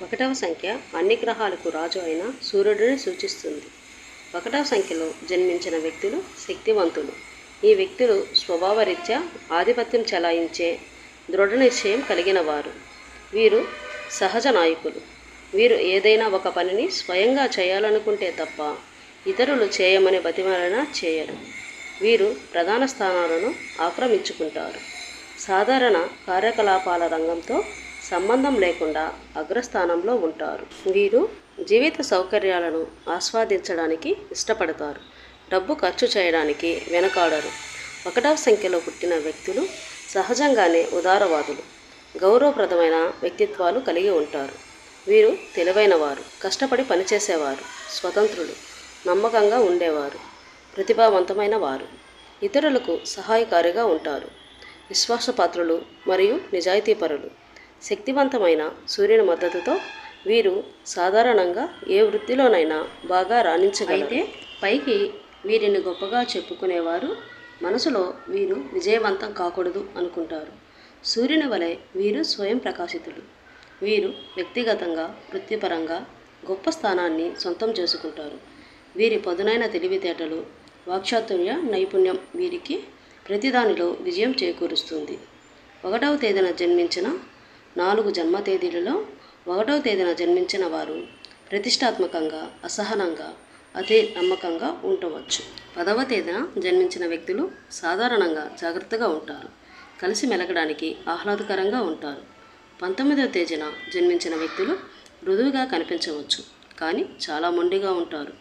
ఒకటవ సంఖ్య అన్ని గ్రహాలకు రాజు అయిన సూర్యుడిని సూచిస్తుంది. ఒకటవ సంఖ్యలో జన్మించిన వ్యక్తులు శక్తివంతులు. ఈ వ్యక్తులు స్వభావరీత్యా ఆధిపత్యం చెలాయించే దృఢ నిశ్చయం కలిగిన వారు వీరు సహజ నాయకులు. వీరు ఏదైనా ఒక పనిని స్వయంగా చేయాలనుకుంటే తప్ప ఇతరులు చేయమని బతిమలన చేయరు. వీరు ప్రధాన స్థానాలను ఆక్రమించుకుంటారు. సాధారణ కార్యకలాపాల రంగంతో సంబంధం లేకుండా అగ్రస్థానంలో ఉంటారు. వీరు జీవిత సౌకర్యాలను ఆస్వాదించడానికి ఇష్టపడతారు. డబ్బు ఖర్చు చేయడానికి వెనకాడరు. ఒకటవ సంఖ్యలో పుట్టిన వ్యక్తులు సహజంగానే ఉదారవాదులు. గౌరవప్రదమైన వ్యక్తిత్వాలు కలిగి ఉంటారు. వీరు తెలివైనవారు కష్టపడి పనిచేసేవారు స్వతంత్రులు నమ్మకంగా ఉండేవారు ప్రతిభావంతమైన వారు. ఇతరులకు సహాయకారిగా ఉంటారు. విశ్వాసపాత్రులు మరియు నిజాయితీపరులు. శక్తివంతమైన సూర్యుని మద్దతుతో వీరు సాధారణంగా ఏ వృత్తిలోనైనా బాగా రాణించగలరు. పైకి వీరిని గొప్పగా చెప్పుకునేవారు మనసులో వీరు విజయవంతం కాకూడదు అనుకుంటారు. సూర్యుని వలె వీరు స్వయం ప్రకాశితులు. వీరు వ్యక్తిగతంగా వృత్తిపరంగా గొప్ప స్థానాన్ని సొంతం చేసుకుంటారు. వీరి పదునైన తెలివితేటలు వాక్చాతుర్య నైపుణ్యం వీరికి ప్రతిదానిలో విజయం చేకూరుస్తుంది. ఒకటవ తేదీన జన్మించిన నాలుగు జన్మ తేదీలలో ఒకటవ తేదీన జన్మించిన వారు ప్రతిష్టాత్మకంగా అసహనంగా అతి నమ్మకంగా ఉండవచ్చు. పదవ తేదీన జన్మించిన వ్యక్తులు సాధారణంగా జాగ్రత్తగా ఉంటారు. కలిసి మెలగడానికి ఆహ్లాదకరంగా ఉంటారు. పంతొమ్మిదవ తేదీన జన్మించిన వ్యక్తులు మృదువుగా కనిపించవచ్చు కానీ చాలా మొండిగా ఉంటారు.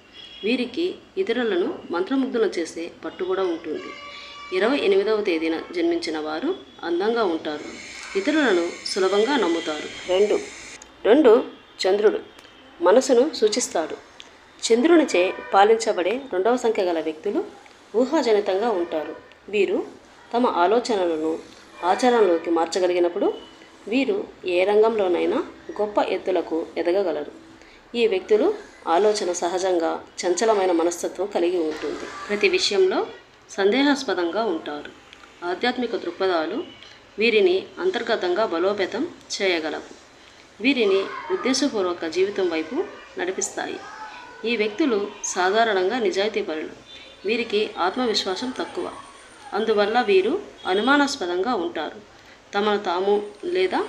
వీరికి ఇతరులను మంత్రముగ్ధులను చేసే పట్టు కూడా ఉంటుంది. ఇరవై ఎనిమిదవ తేదీన జన్మించిన వారు అందంగా ఉంటారు. ఇతరులను సులభంగా నమ్ముతారు. రెండు. రెండు చంద్రుడు. మనసును సూచిస్తాడు. చంద్రునిచే పాలించబడే రెండవ సంఖ్య గల వ్యక్తులు ఊహాజనితంగా ఉంటారు. వీరు తమ ఆలోచనలను ఆచరణలోకి మార్చగలిగినప్పుడు వీరు ఏ రంగంలోనైనా గొప్ప ఎత్తులకు ఎదగగలరు. ఈ వ్యక్తులు ఆలోచన సహజంగా చంచలమైన మనస్తత్వం కలిగి ఉంటుంది. ప్రతి విషయంలో సందేహాస్పదంగా ఉంటారు. ఆధ్యాత్మిక దృక్పథాలు వీరిని అంతర్గతంగా బలోపేతం చేయగలవు. వీరిని ఉద్దేశపూర్వక జీవితం వైపు నడిపిస్తాయి. ఈ వ్యక్తులు సాధారణంగా నిజాయితీపరులు వీరికి ఆత్మవిశ్వాసం తక్కువ. అందువల్ల వీరు అనుమానాస్పదంగా ఉంటారు. తమను తాము లేదా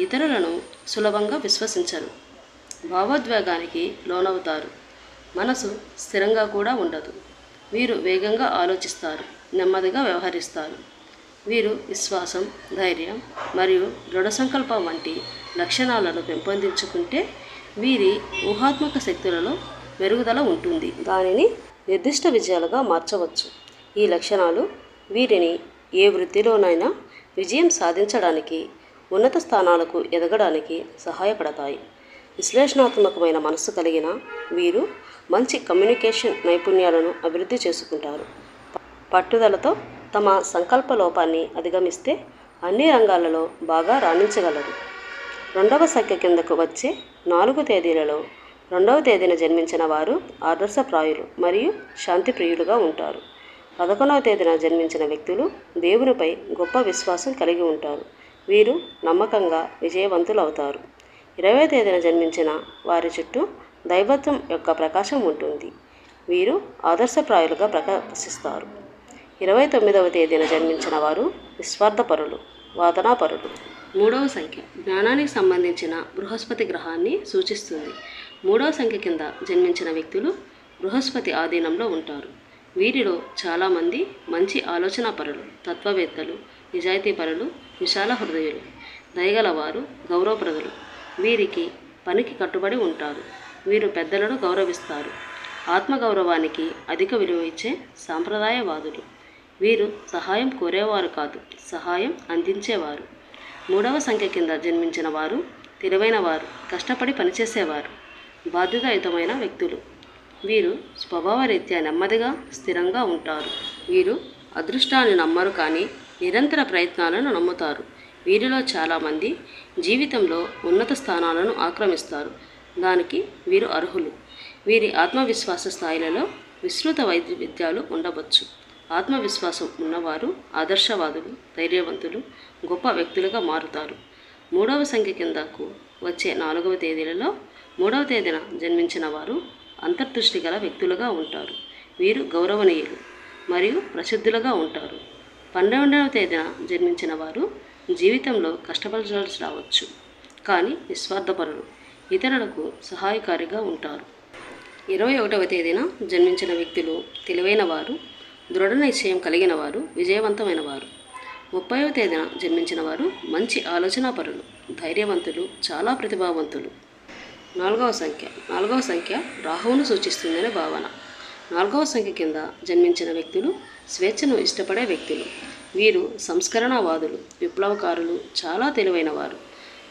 ఇతరులను సులభంగా విశ్వసించరు. భావోద్వేగానికి లోనవుతారు. మనసు స్థిరంగా కూడా ఉండదు. వీరు వేగంగా ఆలోచిస్తారు. నెమ్మదిగా వ్యవహరిస్తారు. వీరు విశ్వాసం ధైర్యం మరియు దృఢ సంకల్పం వంటి లక్షణాలను పెంపొందించుకుంటే వీరి ఊహాత్మక శక్తులలో మెరుగుదల ఉంటుంది. దానిని నిర్దిష్ట విజయాలుగా మార్చవచ్చు. ఈ లక్షణాలు వీరిని ఏ వృత్తిలోనైనా విజయం సాధించడానికి ఉన్నత స్థానాలకు ఎదగడానికి సహాయపడతాయి. విశ్లేషణాత్మకమైన మనస్సు కలిగిన వీరు మంచి కమ్యూనికేషన్ నైపుణ్యాలను అభివృద్ధి చేసుకుంటారు. పట్టుదలతో తమ సంకల్ప లోపాన్ని అధిగమిస్తే అన్ని రంగాలలో బాగా రాణించగలరు. రెండవ సంఖ్య కిందకు వచ్చే నాలుగు తేదీలలో రెండవ తేదీన జన్మించిన వారు ఆదర్శప్రాయులు మరియు శాంతిప్రియులుగా ఉంటారు. పదకొండవ తేదీన జన్మించిన వ్యక్తులు దేవునిపై గొప్ప విశ్వాసం కలిగి ఉంటారు. వీరు నమ్మకంగా విజయవంతులు అవుతారు ఇరవై తేదీన జన్మించిన వారి చుట్టూ దైవత్వం యొక్క ప్రకాశం ఉంటుంది. వీరు ఆదర్శప్రాయులుగా ప్రకాశిస్తారు. ఇరవై తొమ్మిదవ తేదీన జన్మించిన వారు నిస్వార్థపరులు వాదనాపరులు. మూడవ సంఖ్య జ్ఞానానికి సంబంధించిన బృహస్పతి గ్రహాన్ని సూచిస్తుంది. మూడవ సంఖ్య కింద జన్మించిన వ్యక్తులు బృహస్పతి ఆధీనంలో ఉంటారు. వీరిలో చాలామంది మంచి ఆలోచనాపరులు తత్వవేత్తలు నిజాయితీపరులు విశాల హృదయులు దయగలవారు గౌరవప్రదులు. వీరికి పనికి కట్టుబడి ఉంటారు. వీరు పెద్దలను గౌరవిస్తారు. ఆత్మగౌరవానికి అధిక విలువ ఇచ్చే సాంప్రదాయవాదులు. వీరు సహాయం కోరేవారు కాదు సహాయం అందించేవారు. మూడవ సంఖ్య కింద జన్మించిన వారు తెలివైన వారు కష్టపడి పనిచేసేవారు బాధ్యతాయుతమైన వ్యక్తులు. వీరు స్వభావరీత్యా నెమ్మదిగా స్థిరంగా ఉంటారు. వీరు అదృష్టాన్ని నమ్మరు కానీ నిరంతర ప్రయత్నాలను నమ్ముతారు. వీరిలో చాలామంది జీవితంలో ఉన్నత స్థానాలను ఆక్రమిస్తారు. దానికి వీరు అర్హులు. వీరి ఆత్మవిశ్వాస స్థాయిలలో విస్తృత వైవిధ్యాలు ఉండవచ్చు. ఆత్మవిశ్వాసం ఉన్నవారు ఆదర్శవాదులు ధైర్యవంతులు గొప్ప వ్యక్తులుగా మారుతారు. మూడవ సంఖ్య కిందకు వచ్చే నాలుగవ తేదీలలో మూడవ తేదీన జన్మించిన వారు అంతర్దృష్టి గల వ్యక్తులుగా ఉంటారు. వీరు గౌరవనీయులు మరియు ప్రసిద్ధులుగా ఉంటారు. పన్నెండవ తేదీన జన్మించిన వారు జీవితంలో కష్టపడాల్సి రావచ్చు కానీ నిస్వార్థపరులు ఇతరులకు సహాయకారిగా ఉంటారు. ఇరవై ఒకటవ తేదీన జన్మించిన వ్యక్తులు తెలివైన వారు దృఢ నిశ్చయం కలిగిన వారు విజయవంతమైన వారు ముప్పైవ తేదీన జన్మించిన వారు మంచి ఆలోచనాపరులు ధైర్యవంతులు చాలా ప్రతిభావంతులు. నాలుగవ సంఖ్య. నాలుగవ సంఖ్య రాహువును సూచిస్తుందనే భావన. నాలుగవ సంఖ్య కింద జన్మించిన వ్యక్తులు స్వేచ్ఛను ఇష్టపడే వ్యక్తులు. వీరు సంస్కరణవాదులు విప్లవకారులు చాలా తెలివైన వారు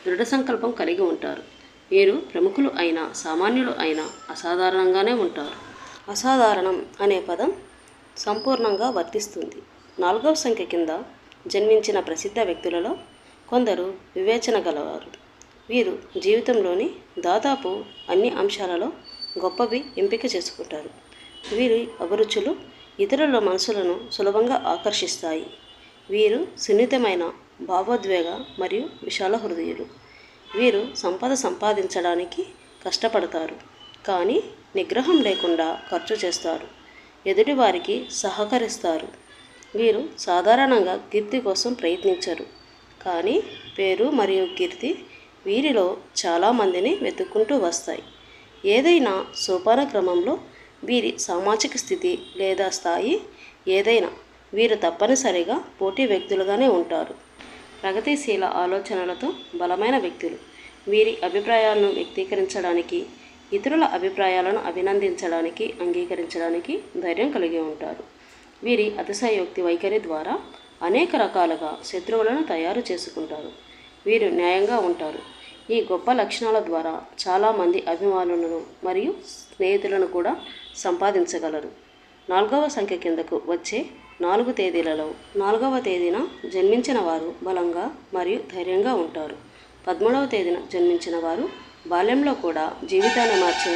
దృఢ సంకల్పం కలిగి ఉంటారు. వీరు ప్రముఖులు అయినా సామాన్యులు అయినా అసాధారణంగానే ఉంటారు. అసాధారణం అనే పదం సంపూర్ణంగా వర్తిస్తుంది. నాలుగవ సంఖ్య కింద జన్మించిన ప్రసిద్ధ వ్యక్తులలో కొందరు వివేచన గలవారు. వీరు జీవితంలోని దాదాపు అన్ని అంశాలలో గొప్పవి ఎంపిక చేసుకుంటారు. వీరి అభిరుచులు ఇతరుల మనసులను సులభంగా ఆకర్షిస్తాయి. వీరు సున్నితమైన భావోద్వేగ మరియు విశాల హృదయులు. వీరు సంపద సంపాదించడానికి కష్టపడతారు కానీ నిగ్రహం లేకుండా ఖర్చు చేస్తారు. ఎదుటివారికి సహకరిస్తారు. వీరు సాధారణంగా కీర్తి కోసం ప్రయత్నించరు. కానీ పేరు మరియు కీర్తి వీరిలో చాలామందిని వెతుక్కుంటూ వస్తాయి. ఏదైనా సోపాన క్రమంలో వీరి సామాజిక స్థితి లేదా స్థాయి ఏదైనా వీరు తప్పనిసరిగా పోటీ వ్యక్తులుగానే ఉంటారు. ప్రగతిశీల ఆలోచనలతో బలమైన వ్యక్తులు వీరి అభిప్రాయాలను వ్యక్తీకరించడానికి ఇతరుల అభిప్రాయాలను అభినందించడానికి అంగీకరించడానికి ధైర్యం కలిగి ఉంటారు. వీరి అతిశయోక్తి వైఖరి ద్వారా అనేక రకాలుగా శత్రువులను తయారు చేసుకుంటారు. వీరు న్యాయంగా ఉంటారు. ఈ గొప్ప లక్షణాల ద్వారా చాలామంది అభిమానులను మరియు స్నేహితులను కూడా సంపాదించగలరు. నాలుగవ సంఖ్య కిందకు వచ్చే నాలుగు తేదీలలో నాలుగవ తేదీన జన్మించిన వారు బలంగా మరియు ధైర్యంగా ఉంటారు. పదమూడవ తేదీన జన్మించిన వారు బాల్యంలో కూడా జీవితాన్ని మార్చే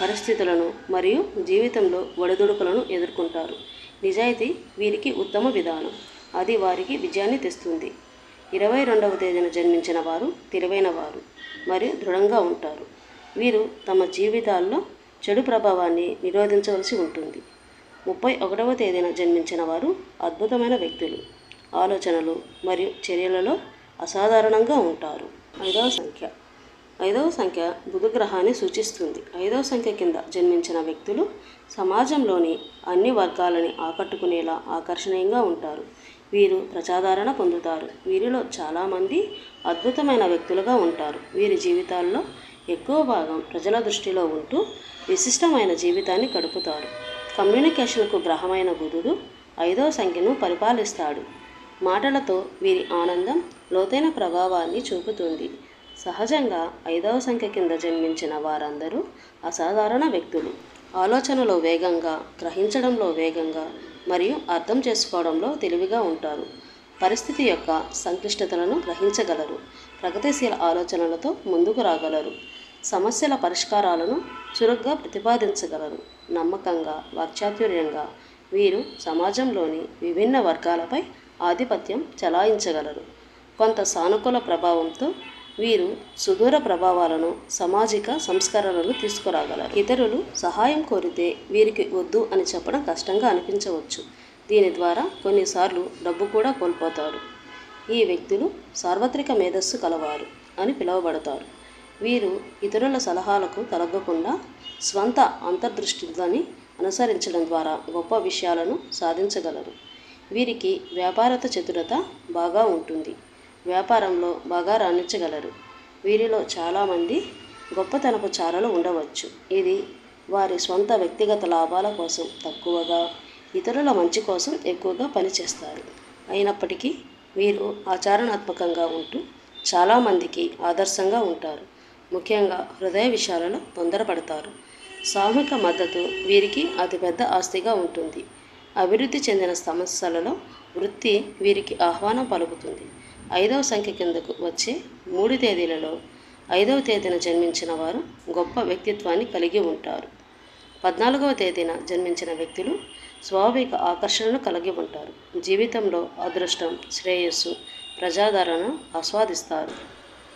పరిస్థితులను మరియు జీవితంలో ఒడిదుడుకులను ఎదుర్కొంటారు. నిజాయితీ వీరికి ఉత్తమ విధానం. అది వారికి విజయాన్ని తెస్తుంది. ఇరవై రెండవ తేదీన జన్మించిన వారు తెలివైన వారు మరియు దృఢంగా ఉంటారు. వీరు తమ జీవితాల్లో చెడు ప్రభావాన్ని నిరోధించవలసి ఉంటుంది. ముప్పై ఒకటవ తేదీన జన్మించిన వారు అద్భుతమైన వ్యక్తులు. ఆలోచనలు మరియు చర్యలలో అసాధారణంగా ఉంటారు. ఐదవ సంఖ్య. ఐదవ సంఖ్య బుధగ్రహాన్ని సూచిస్తుంది. ఐదవ సంఖ్య కింద జన్మించిన వ్యక్తులు సమాజంలోని అన్ని వర్గాలని ఆకట్టుకునేలా ఆకర్షణీయంగా ఉంటారు. వీరు ప్రజాదరణ పొందుతారు. వీరిలో చాలామంది అద్భుతమైన వ్యక్తులుగా ఉంటారు. వీరి జీవితాల్లో ఎక్కువ భాగం ప్రజల దృష్టిలో ఉంటూ విశిష్టమైన జీవితాన్ని గడుపుతారు. కమ్యూనికేషన్కు గ్రహమైన బుధుడు ఐదవ సంఖ్యను పరిపాలిస్తాడు. మాటలతో వీరి ఆనందం లోతైన ప్రభావాన్ని చూపుతుంది. సహజంగా ఐదవ సంఖ్య కింద జన్మించిన వారందరూ అసాధారణ వ్యక్తులు. ఆలోచనలో వేగంగా గ్రహించడంలో వేగంగా మరియు అర్థం చేసుకోవడంలో తెలివిగా ఉంటారు. పరిస్థితి యొక్క సంక్లిష్టతలను గ్రహించగలరు. ప్రగతిశీల ఆలోచనలతో ముందుకు రాగలరు. సమస్యల పరిష్కారాలను చురుగ్గా ప్రతిపాదించగలరు. నమ్మకంగా వాక్చాతుర్యంగా వీరు సమాజంలోని విభిన్న వర్గాలపై ఆధిపత్యం చలాయించగలరు. కొంత సానుకూల ప్రభావంతో వీరు సుదూర ప్రభావాలను సామాజిక సంస్కరణలు తీసుకురాగలరు. ఇతరులు సహాయం కోరితే వీరికి వద్దు అని చెప్పడం కష్టంగా అనిపించవచ్చు. దీని ద్వారా కొన్నిసార్లు డబ్బు కూడా కోల్పోతారు. ఈ వ్యక్తులు సార్వత్రిక మేధస్సు కలవారు అని పిలువబడతారు. వీరు ఇతరుల సలహాలకు తలగ్గకుండా స్వంత అంతర్దృష్టిని అనుసరించడం ద్వారా గొప్ప విషయాలను సాధించగలరు. వీరికి వ్యాపారత చతురత బాగా ఉంటుంది. వ్యాపారంలో బాగా రాణించగలరు. వీరిలో చాలామంది గొప్పతనపు చారలు ఉండవచ్చు. ఇది వారి స్వంత వ్యక్తిగత లాభాల కోసం తక్కువగా ఇతరుల మంచి కోసం ఎక్కువగా పనిచేస్తారు. అయినప్పటికీ వీరు ఆచరణాత్మకంగా ఉంటూ చాలామందికి ఆదర్శంగా ఉంటారు. ముఖ్యంగా హృదయ విషయాలలో తొందరపడతారు. సామూహిక మద్దతు వీరికి అతిపెద్ద ఆస్తిగా ఉంటుంది. అభివృద్ధి చెందిన సమస్యలలో వృత్తి వీరికి ఆహ్వానం పలుకుతుంది. ఐదవ సంఖ్య కిందకు వచ్చే మూడు తేదీలలో ఐదవ తేదీన జన్మించిన వారు గొప్ప వ్యక్తిత్వాన్ని కలిగి ఉంటారు. పద్నాలుగవ తేదీన జన్మించిన వ్యక్తులు స్వాభావిక ఆకర్షణను కలిగి ఉంటారు. జీవితంలో అదృష్టం శ్రేయస్సు ప్రజాదరణను ఆస్వాదిస్తారు.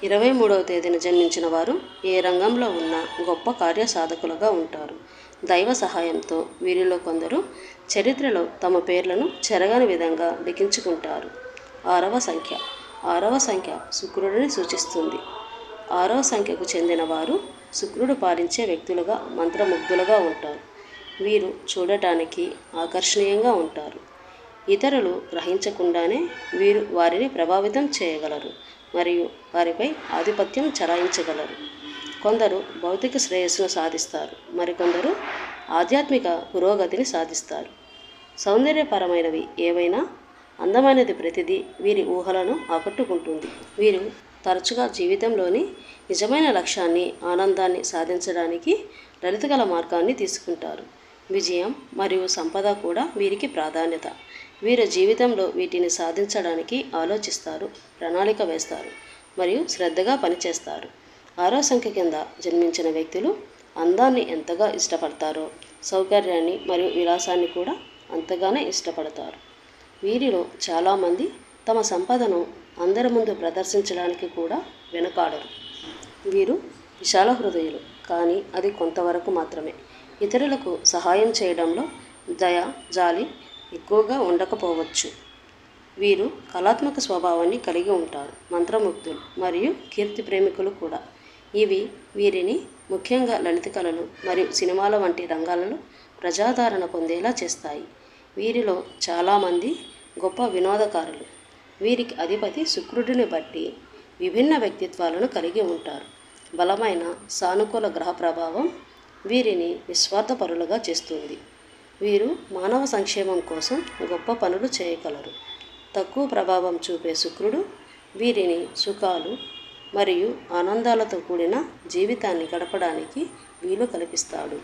ఇరవై మూడవ తేదీన జన్మించిన వారు ఏ రంగంలో ఉన్న గొప్ప కార్యసాధకులుగా ఉంటారు. దైవ సహాయంతో వీరిలో కొందరు చరిత్రలో తమ పేర్లను చెరగని విధంగా లిఖించుకుంటారు. ఆరవ సంఖ్య. ఆరవ సంఖ్య శుక్రుడిని సూచిస్తుంది. ఆరవ సంఖ్యకు చెందిన వారు శుక్రుడు పాలించే వ్యక్తులుగా మంత్రముగ్ధులుగా ఉంటారు. వీరు చూడటానికి ఆకర్షణీయంగా ఉంటారు. ఇతరులు గ్రహించకుండానే వీరు వారిని ప్రభావితం చేయగలరు మరియు వారిపై ఆధిపత్యం చలాయించగలరు. కొందరు భౌతిక శ్రేయస్సును సాధిస్తారు మరికొందరు ఆధ్యాత్మిక పురోగతిని సాధిస్తారు. సౌందర్యపరమైనవి ఏవైనా అందమైనది ప్రతిదీ వీరి ఊహలను ఆకట్టుకుంటుంది. వీరు తరచుగా జీవితంలోని నిజమైన లక్ష్యాన్ని ఆనందాన్ని సాధించడానికి లలితగల మార్గాన్ని తీసుకుంటారు. విజయం మరియు సంపద కూడా వీరికి ప్రాధాన్యత. వీరు జీవితంలో వీటిని సాధించడానికి ఆలోచిస్తారు ప్రణాళిక వేస్తారు మరియు శ్రద్ధగా పనిచేస్తారు. ఆరో సంఖ్య కింద జన్మించిన వ్యక్తులు అందాన్ని ఎంతగా ఇష్టపడతారో సౌకర్యాన్ని మరియు విలాసాన్ని కూడా అంతగానే ఇష్టపడతారు. వీరిలో చాలామంది తమ సంపదను అందరి ముందు ప్రదర్శించడానికి కూడా వెనకాడరు. వీరు విశాల హృదయులు కానీ అది కొంతవరకు మాత్రమే. ఇతరులకు సహాయం చేయడంలో దయ జాలి ఎక్కువగా ఉండకపోవచ్చు. వీరు కళాత్మక స్వభావాన్ని కలిగి ఉంటారు మంత్రముగ్ధులు మరియు కీర్తి ప్రేమికులు కూడా. ఇవి వీరిని ముఖ్యంగా లలిత కళలు మరియు సినిమాల వంటి రంగాలలో ప్రజాదరణ పొందేలా చేస్తాయి. వీరిలో చాలామంది గొప్ప వినోదకారులు. వీరికి అధిపతి శుక్రుడిని బట్టి విభిన్న వ్యక్తిత్వాలను కలిగి ఉంటారు. బలమైన సానుకూల గ్రహ ప్రభావం వీరిని నిస్వార్థపరులుగా చేస్తుంది. వీరు మానవ సంక్షేమం కోసం గొప్ప పనులు చేయగలరు. తక్కువ ప్రభావం చూపే శుక్రుడు వీరిని సుఖాలు మరియు ఆనందాలతో కూడిన జీవితాన్ని గడపడానికి వీలు కల్పిస్తాడు.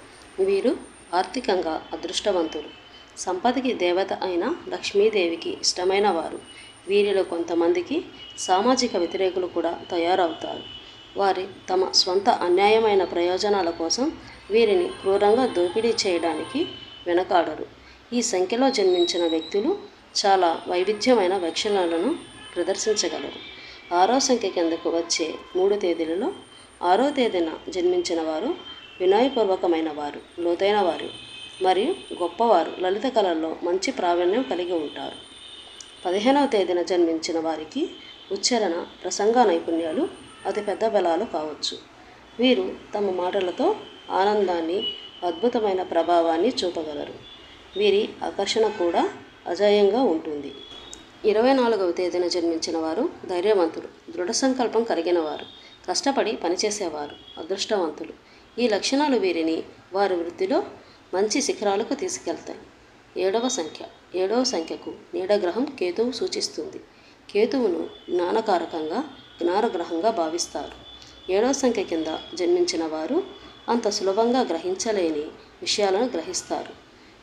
వీరు ఆర్థికంగా అదృష్టవంతులు. సంపదకి దేవత అయిన లక్ష్మీదేవికి ఇష్టమైన వారు వీరిలో కొంతమందికి సామాజిక వ్యతిరేకులు కూడా తయారవుతారు. వారి తమ స్వంత అన్యాయమైన ప్రయోజనాల కోసం వీరిని క్రూరంగా దోపిడీ చేయడానికి వెనకాడరు. ఈ సంఖ్యలో జన్మించిన వ్యక్తులు చాలా వైవిధ్యమైన లక్షణాలను ప్రదర్శించగలరు. ఆరో సంఖ్య కిందకు వచ్చే మూడు తేదీలలో ఆరో తేదీన జన్మించిన వారు వినయపూర్వకమైన వారు లోతైన వారు మరియు గొప్పవారు లలిత కళల్లో మంచి ప్రావీణ్యం కలిగి ఉంటారు. పదిహేనవ తేదీన జన్మించిన వారికి ఉచ్చారణ ప్రసంగ నైపుణ్యాలు అతిపెద్ద బలాలు కావచ్చు. వీరు తమ మాటలతో ఆనందాన్ని అద్భుతమైన ప్రభావాన్ని చూపగలరు. వీరి ఆకర్షణ కూడా అజాయంగా ఉంటుంది. ఇరవై నాలుగవ తేదీన జన్మించిన వారు ధైర్యవంతులు దృఢ సంకల్పం కలిగిన వారు కష్టపడి పనిచేసేవారు అదృష్టవంతులు. ఈ లక్షణాలు వీరిని వారి వృత్తిలో మంచి శిఖరాలకు తీసుకెళ్తాయి. ఏడవ సంఖ్య. ఏడవ సంఖ్యకు నీడగ్రహం కేతువు సూచిస్తుంది. కేతువును జ్ఞానకారకంగా జ్ఞానగ్రహంగా భావిస్తారు. ఏడవ సంఖ్య కింద జన్మించిన వారు అంత సులభంగా గ్రహించలేని విషయాలను గ్రహిస్తారు.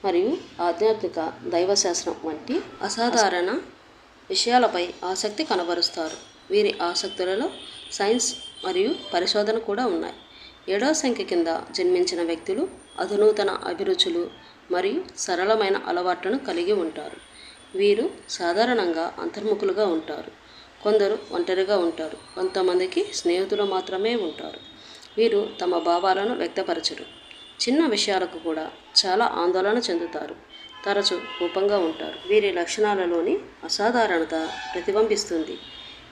మరియు ఆధ్యాత్మిక దైవశాస్త్రం వంటి అసాధారణ విషయాలపై ఆసక్తి కనబరుస్తారు. వీరి ఆసక్తులలో సైన్స్ మరియు పరిశోధన కూడా ఉన్నాయి. ఏడో సంఖ్య కింద జన్మించిన వ్యక్తులు అధునూతన అభిరుచులు మరియు సరళమైన అలవాట్లను కలిగి ఉంటారు. వీరు సాధారణంగా అంతర్ముఖులుగా ఉంటారు. కొందరు ఒంటరిగా ఉంటారు. కొంతమందికి స్నేహితులు మాత్రమే ఉంటారు. వీరు తమ భావాలను వ్యక్తపరచరు. చిన్న విషయాలకు కూడా చాలా ఆందోళన చెందుతారు. తరచు కోపంగా ఉంటారు. వీరి లక్షణాలలోని అసాధారణత ప్రతిబింబిస్తుంది.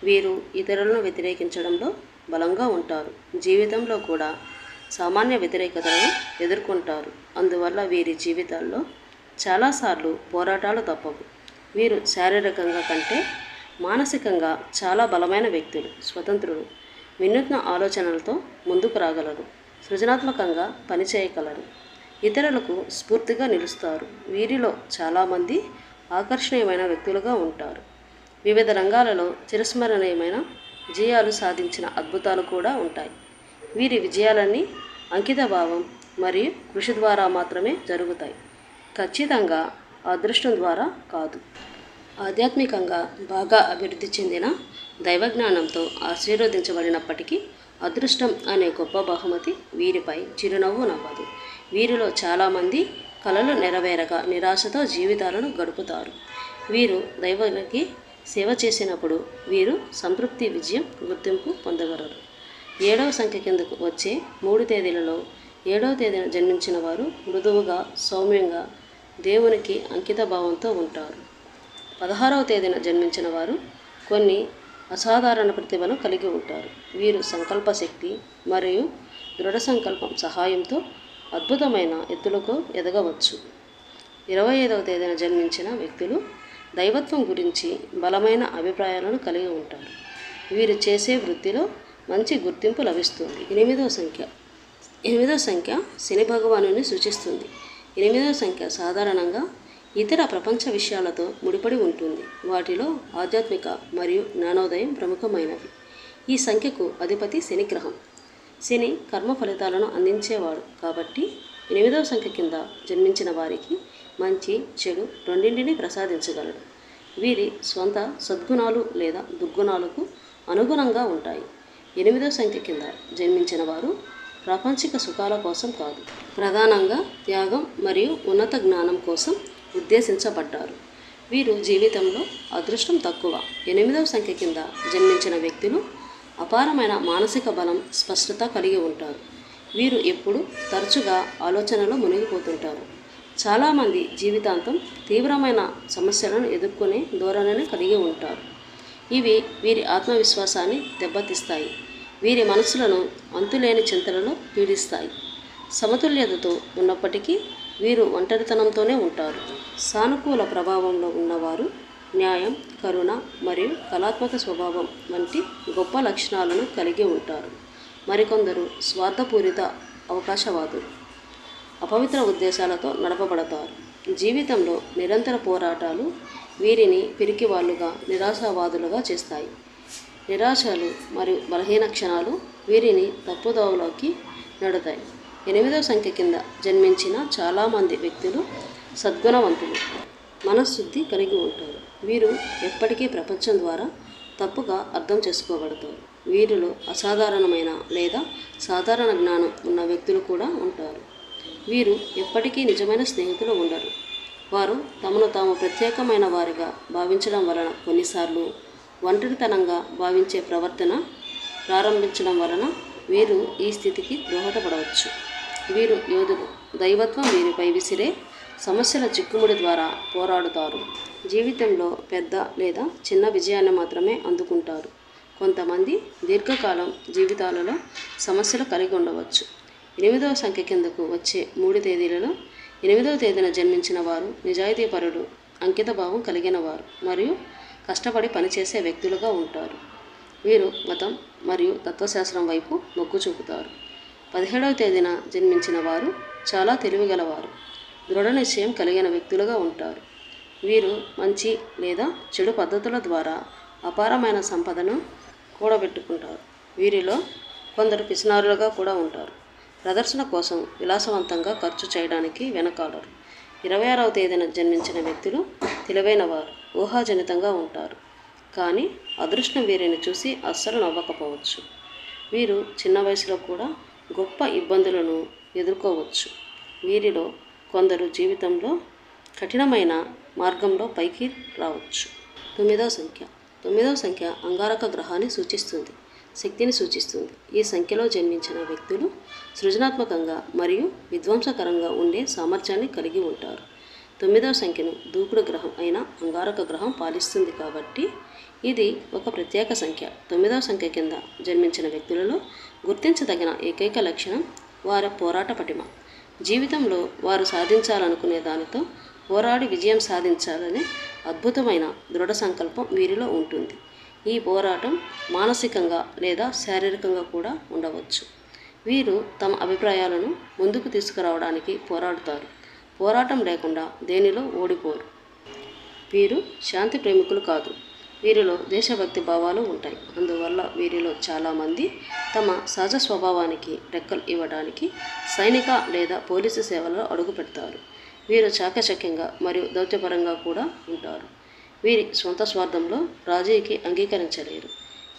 వీరు ఇతరులను వ్యతిరేకించడంలో బలంగా ఉంటారు. జీవితంలో కూడా సామాన్య వ్యతిరేకతలను ఎదుర్కొంటారు. అందువల్ల వీరి జీవితాల్లో చాలాసార్లు పోరాటాలు తప్పవు. వీరు శారీరకంగా కంటే మానసికంగా చాలా బలమైన వ్యక్తులు స్వతంత్రులు. వినూత్న ఆలోచనలతో ముందుకు రాగలరు. సృజనాత్మకంగా పనిచేయగలరు ఇతరులకు స్ఫూర్తిగా నిలుస్తారు. వీరిలో చాలామంది ఆకర్షణీయమైన వ్యక్తులుగా ఉంటారు. వివిధ రంగాలలో చిరస్మరణీయమైన విజయాలు సాధించిన అద్భుతాలు కూడా ఉంటాయి. వీరి విజయాలన్నీ అంకితభావం మరియు కృషి ద్వారా మాత్రమే జరుగుతాయి. ఖచ్చితంగా అదృష్టం ద్వారా కాదు. ఆధ్యాత్మికంగా బాగా అభివృద్ధి చెందిన దైవజ్ఞానంతో ఆశీర్వదించబడినప్పటికీ అదృష్టం అనే గొప్ప బహుమతి వీరిపై చిరునవ్వు నవ్వదు. వీరిలో చాలామంది కలలు నెరవేరక నిరాశతో జీవితాలను గడుపుతారు. వీరు దైవానికి సేవ చేసినప్పుడు వీరు సంతృప్తి విజయం గుర్తింపు పొందగలరు. ఏడవ సంఖ్య కిందకు వచ్చే మూడు తేదీలలో ఏడవ తేదీన జన్మించిన వారు మృదువుగా సౌమ్యంగా దేవునికి అంకిత భావంతో ఉంటారు. పదహారవ తేదీన జన్మించిన వారు కొన్ని అసాధారణ ప్రతిభను కలిగి ఉంటారు. వీరు సంకల్ప శక్తి మరియు దృఢ సంకల్పం సహాయంతో అద్భుతమైన ఎత్తులకు ఎదగవచ్చు. ఇరవై ఐదవ తేదీన జన్మించిన వ్యక్తులు దైవత్వం గురించి బలమైన అభిప్రాయాలను కలిగి ఉంటారు. వీరు చేసే వృత్తిలో మంచి గుర్తింపు లభిస్తుంది. ఎనిమిదో సంఖ్య. ఎనిమిదో సంఖ్య శని భగవానుని సూచిస్తుంది. ఎనిమిదో సంఖ్య సాధారణంగా ఇతర ప్రపంచ విషయాలతో ముడిపడి ఉంటుంది. వాటిలో ఆధ్యాత్మిక మరియు జ్ఞానోదయం ప్రముఖమైనవి. ఈ సంఖ్యకు అధిపతి శని గ్రహం. శని కర్మ ఫలితాలను అందించేవాడు కాబట్టి ఎనిమిదవ సంఖ్య కింద జన్మించిన వారికి మంచి చెడు రెండింటినీ ప్రసాదించగలడు. వీరి స్వంత సద్గుణాలు లేదా దుర్గుణాలకు అనుగుణంగా ఉంటాయి. ఎనిమిదో సంఖ్య కింద జన్మించిన వారు ప్రాపంచిక సుఖాల కోసం కాదు. ప్రధానంగా త్యాగం మరియు ఉన్నత జ్ఞానం కోసం ఉద్దేశించబడ్డారు. వీరు జీవితంలో అదృష్టం తక్కువ. ఎనిమిదవ సంఖ్య కింద జన్మించిన వ్యక్తులు అపారమైన మానసిక బలం స్పష్టత కలిగి ఉంటారు. వీరు ఎప్పుడు తరచుగా ఆలోచనలో మునిగిపోతుంటారు. చాలామంది జీవితాంతం తీవ్రమైన సమస్యలను ఎదుర్కొనే ధోరణిని కలిగి ఉంటారు. ఇవి వీరి ఆత్మవిశ్వాసాన్ని దెబ్బతీస్తాయి. వీరి మనసులను అంతులేని చింతలలో పీడిస్తాయి. సమతుల్యతతో ఉన్నప్పటికీ వీరు ఒంటరితనంతోనే ఉంటారు. సానుకూల ప్రభావంలో ఉన్నవారు న్యాయం కరుణ మరియు కళాత్మక స్వభావం వంటి గొప్ప లక్షణాలను కలిగి ఉంటారు. మరికొందరు స్వార్థపూరిత అవకాశవాదులు. అపవిత్ర ఉద్దేశాలతో నడపబడతారు. జీవితంలో నిరంతర పోరాటాలు వీరిని పిరికివాళ్ళుగా నిరాశావాదులుగా చేస్తాయి. నిరాశలు మరియు బలహీన క్షణాలు వీరిని తప్పుదోవలోకి నడుతాయి. ఎనిమిదవ సంఖ్య కింద జన్మించిన చాలామంది వ్యక్తులు సద్గుణవంతులు. మనశుద్ధి కలిగి ఉంటారు. వీరు ఎప్పటికీ ప్రపంచం ద్వారా తప్పుగా అర్థం చేసుకోబడతారు. వీరిలో అసాధారణమైన లేదా సాధారణ జ్ఞానం ఉన్న వ్యక్తులు కూడా ఉంటారు. వీరు ఎప్పటికీ నిజమైన స్నేహితులు ఉండరు. వారు తమను తాము ప్రత్యేకమైన వారిగా భావించడం వలన కొన్నిసార్లు ఒంటరితనంగా భావించే ప్రవర్తన ప్రారంభించడం వలన వీరు ఈ స్థితికి దోహదపడవచ్చు. వీరు యోధులు. దైవత్వం వీరిపై విసిరే సమస్యల చిక్కుముడి ద్వారా పోరాడుతారు. జీవితంలో పెద్ద లేదా చిన్న విజయాన్ని మాత్రమే అందుకుంటారు. కొంతమంది దీర్ఘకాలం జీవితాలలో సమస్యలు కలిగి ఉండవచ్చు. ఎనిమిదవ సంఖ్య కిందకు వచ్చే మూడు తేదీలలో ఎనిమిదవ తేదీన జన్మించిన వారు నిజాయితీపరుడు అంకితభావం కలిగిన వారు మరియు కష్టపడి పనిచేసే వ్యక్తులుగా ఉంటారు. వీరు మతం మరియు తత్వశాస్త్రం వైపు మొగ్గు చూపుతారు. పదిహేడవ తేదీన జన్మించిన వారు చాలా తెలివిగలవారు దృఢ నిశ్చయం కలిగిన వ్యక్తులుగా ఉంటారు. వీరు మంచి లేదా చెడు పద్ధతుల ద్వారా అపారమైన సంపదను కూడబెట్టుకుంటారు. వీరిలో కొందరు పిసినారులుగా కూడా ఉంటారు. ప్రదర్శన కోసం విలాసవంతంగా ఖర్చు చేయడానికి వెనకాలరు. ఇరవై ఆరవ తేదీన జన్మించిన వ్యక్తులు తెలివైన వారు ఊహాజనితంగా ఉంటారు. కానీ అదృష్టం వీరిని చూసి అస్సలు నవ్వకపోవచ్చు. వీరు చిన్న వయసులో కూడా గొప్ప ఇబ్బందులను ఎదుర్కోవచ్చు. వీరిలో కొందరు జీవితంలో కఠినమైన మార్గంలో పైకి రావచ్చు. తొమ్మిదవ సంఖ్య. తొమ్మిదవ సంఖ్య అంగారక గ్రహాన్ని సూచిస్తుంది. శక్తిని సూచిస్తుంది. ఈ సంఖ్యలో జన్మించిన వ్యక్తులు సృజనాత్మకంగా మరియు విధ్వంసకరంగా ఉండే సామర్థ్యాన్ని కలిగి ఉంటారు. తొమ్మిదవ సంఖ్యను దూకుడు గ్రహం అయిన అంగారక గ్రహం పాలిస్తుంది కాబట్టి ఇది ఒక ప్రత్యేక సంఖ్య. తొమ్మిదవ సంఖ్య కింద జన్మించిన వ్యక్తులలో గుర్తించదగిన ఏకైక లక్షణం వారి పోరాట పటిమ. జీవితంలో వారు సాధించాలనుకునే దానితో పోరాడి విజయం సాధించాలనే అద్భుతమైన దృఢ సంకల్పం వీరిలో ఉంటుంది. ఈ పోరాటం మానసికంగా లేదా శారీరకంగా కూడా ఉండవచ్చు. వీరు తమ అభిప్రాయాలను ముందుకు తీసుకురావడానికి పోరాడుతారు. పోరాటం లేకుండా దేనిలో ఓడిపోరు. వీరు శాంతి ప్రేమికులు కాదు. వీరిలో దేశభక్తి భావాలు ఉంటాయి. అందువల్ల వీరిలో చాలామంది తమ సహజ స్వభావానికి రెక్కలు ఇవ్వడానికి సైనిక లేదా పోలీసు సేవలో అడుగు పెడతారు వీరు చాకచక్యంగా మరియు దౌత్యపరంగా కూడా ఉంటారు. వీరి సొంత స్వార్థంలో రాజీకి అంగీకరించలేరు.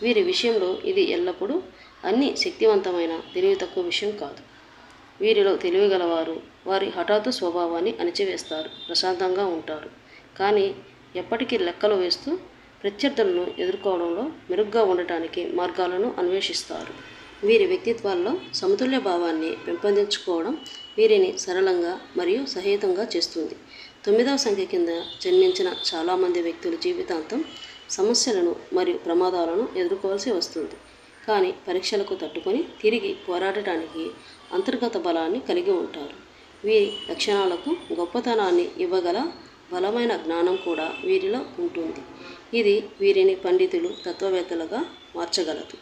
వీరి విషయంలో ఇది ఎల్లప్పుడూ అన్ని శక్తివంతమైన తెలివి తక్కువ విషయం కాదు. వీరిలో తెలివిగలవారు వారి హఠాత్తు స్వభావాన్ని అణిచివేస్తారు ప్రశాంతంగా ఉంటారు. కానీ ఎప్పటికీ లెక్కలు వేస్తూ ప్రత్యర్థులను ఎదుర్కోవడంలో మెరుగ్గా ఉండటానికి మార్గాలను అన్వేషిస్తారు. వీరి వ్యక్తిత్వాల్లో సమతుల్య భావాన్ని పెంపొందించుకోవడం వీరిని సరళంగా మరియు సహేతంగా చేస్తుంది. తొమ్మిదవ సంఖ్య కింద జన్మించిన చాలామంది వ్యక్తుల జీవితాంతం సమస్యలను మరియు ప్రమాదాలను ఎదుర్కోవాల్సి వస్తుంది. కానీ పరీక్షలకు తట్టుకొని తిరిగి పోరాడటానికి అంతర్గత బలాన్ని కలిగి ఉంటారు. వీరి లక్షణాలకు గొప్పతనాన్ని ఇవ్వగల బలమైన జ్ఞానం కూడా వీరిలో ఉంటుంది. ఇది వీరిని పండితులు తత్వవేత్తలుగా మార్చగలదు.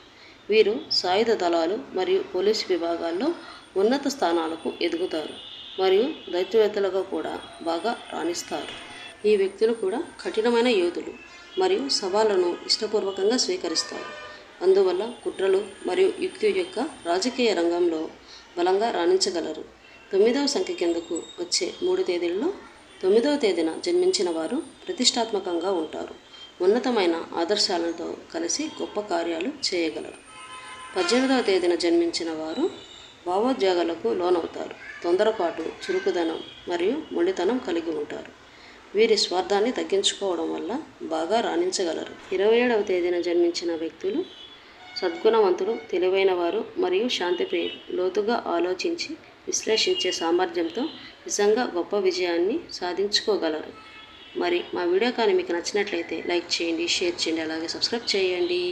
వీరు సాయుధ దళాలు మరియు పోలీసు విభాగాల్లో ఉన్నత స్థానాలకు ఎదుగుతారు. మరియు దైత్యవేత్తలుగా కూడా బాగా రాణిస్తారు. ఈ వ్యక్తులు కూడా కఠినమైన యోధులు మరియు సవాళ్ళను ఇష్టపూర్వకంగా స్వీకరిస్తారు. అందువల్ల కుట్రలు మరియు యుక్తి యొక్క రాజకీయ రంగంలో బలంగా రాణించగలరు. తొమ్మిదవ సంఖ్య కిందకు వచ్చే మూడు తేదీల్లో తొమ్మిదవ తేదీన జన్మించిన వారు ప్రతిష్టాత్మకంగా ఉంటారు. ఉన్నతమైన ఆదర్శాలతో కలిసి గొప్ప కార్యాలు చేయగలరు. పద్దెనిమిదవ తేదీన జన్మించిన వారు భావోద్వేగాలకు లోనవుతారు. తొందరపాటు చురుకుదనం మరియు మొండితనం కలిగి ఉంటారు. వీరి స్వార్థాన్ని తగ్గించుకోవడం వల్ల బాగా రాణించగలరు. ఇరవై ఏడవ తేదీన జన్మించిన వ్యక్తులు సద్గుణవంతులు తెలివైన వారు మరియు శాంతిప్రియులు. లోతుగా ఆలోచించి విశ్లేషించే సామర్థ్యంతో నిజంగా గొప్ప విజయాన్ని సాధించుకోగలరు. మరి మా వీడియో కానీ మీకు నచ్చినట్లయితే లైక్ చేయండి షేర్ చేయండి అలాగే సబ్స్క్రైబ్ చేయండి.